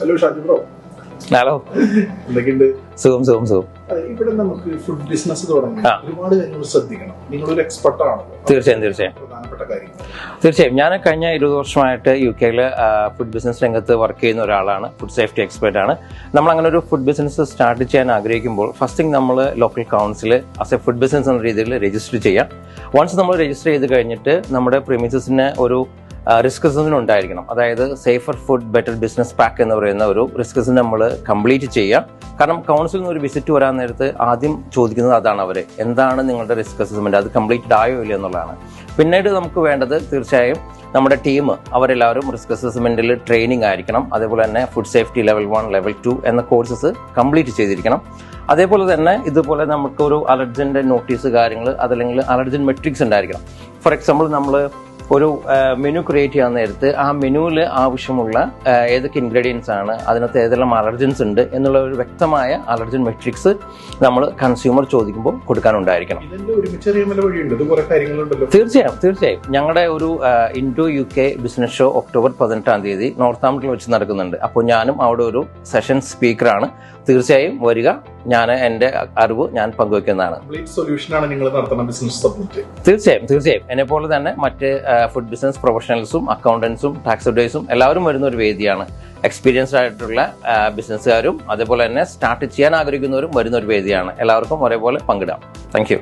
Hello Shaji bro hello എന്തൊക്കെയുണ്ട്? സുഖം സുഖം സുഖം. ഇവിടെ നമുക്ക് ഫുഡ് ബിസിനസ് തുടങ്ങി. ഒരുപാട് കാര്യങ്ങൾ ശ്രദ്ധിക്കണം. നിങ്ങളൊരു എക്സ്പെർട്ട് ആണല്ലോ. തീർച്ചയായും തീർച്ചയായും. തീർച്ചയായും. ഞാൻ കഴിഞ്ഞ ഇരുപത് വർഷമായിട്ട് യു കെയിൽ ഫുഡ് ബിസിനസ് രംഗത്ത് വർക്ക് ചെയ്യുന്ന ഒരാളാണ്. ഫുഡ് സേഫ്റ്റി എക്സ്പെർട്ട് ആണ്. നമ്മൾ അങ്ങനെ ഒരു ഫുഡ് ബിസിനസ് സ്റ്റാർട്ട് ചെയ്യാൻ ആഗ്രഹിക്കുമ്പോൾ ഫസ്റ്റ് തിങ് നമ്മൾ local council as a food business എന്ന രീതിയിൽ രജിസ്റ്റർ ചെയ്യാം. വൺസ് നമ്മൾ രജിസ്റ്റർ ചെയ്ത് കഴിഞ്ഞിട്ട് നമ്മുടെ പ്രീമിസസിന് ഒരു റിസ്ക് അസസ്മെന്റ് ഉണ്ടായിരിക്കണം. അതായത് safer food better business pack എന്ന് പറയുന്ന ഒരു റിസ്ക്സ് നമ്മൾ കംപ്ലീറ്റ് ചെയ്യുക കാരണം കൗൺസിലിൽ നിന്ന് ഒരു വിസിറ്റ് വരാൻ നേരത്ത് ആദ്യം ചോദിക്കുന്നത് അതാണ് അവർ എന്താണ് നിങ്ങളുടെ റിസ്ക് അസസ്മെന്റ് അത് കംപ്ലീറ്റ് ആയോ ഇല്ല എന്നുള്ളതാണ്. പിന്നീട് നമുക്ക് വേണ്ടത് തീർച്ചയായും നമ്മുടെ ടീം അവരെല്ലാവരും റിസ്ക് അസസ്മെന്റിൽ ട്രെയിനിങ് ആയിരിക്കണം. അതേപോലെ തന്നെ food safety level one level two എന്ന കോഴ്സസ് കംപ്ലീറ്റ് ചെയ്തിരിക്കണം. അതേപോലെ തന്നെ ഇതുപോലെ നമുക്ക് ഒരു അലർജന്റെ നോട്ടീസ് കാര്യങ്ങൾ അതല്ലെങ്കിൽ അലർജൻ മെട്രിക്സ് ഉണ്ടായിരിക്കണം. ഫോർ എക്സാമ്പിൾ നമ്മൾ ഒരു മെനു ക്രിയേറ്റ് ചെയ്യാൻ നേരത്ത് ആ മെനുവിൽ ആവശ്യമുള്ള ഏതൊക്കെ ഇൻഗ്രീഡിയൻസ് ആണ് അതിനകത്ത് ഏതെല്ലാം അലർജൻസ് ഉണ്ട് എന്നുള്ള ഒരു വ്യക്തമായ അലർജൻ മെട്രിക്സ് നമ്മൾ കൺസ്യൂമർ ചോദിക്കുമ്പോൾ കൊടുക്കാനുണ്ടായിരിക്കണം. തീർച്ചയായും തീർച്ചയായും. ഞങ്ങളുടെ ഒരു Indo U K business show October പതിനെട്ടാം തീയതി നോർത്ത് ആംപ്റ്റിൽ വെച്ച് നടക്കുന്നുണ്ട്. അപ്പോൾ ഞാനും അവിടെ ഒരു സെഷൻ സ്പീക്കറാണ് തീർച്ചയായും വരിക. ഞാൻ എന്റെ അറിവ് ഞാൻ പങ്കുവെക്കുന്നതാണ്. നിങ്ങൾ നടത്തുന്ന ബിസിനസ് സബ്ജക്ട് തീർച്ചയായും തീർച്ചയായും. എന്നെ പോലെ തന്നെ മറ്റ് ഫുഡ് ബിസിനസ് പ്രൊഫഷണൽസും അക്കൗണ്ടൻസും ടാക്സ് അഡ്വൈസും എല്ലാവരും വരുന്ന ഒരു വേദിയാണ്. എക്സ്പീരിയൻസ്ഡ് ആയിട്ടുള്ള ബിസിനസ്സുകാരും അതേപോലെ തന്നെ സ്റ്റാർട്ട് ചെയ്യാൻ ആഗ്രഹിക്കുന്നവരും വരുന്ന ഒരു വേദിയാണ്. എല്ലാവർക്കും ഒരേപോലെ പങ്കിടാം. Thank you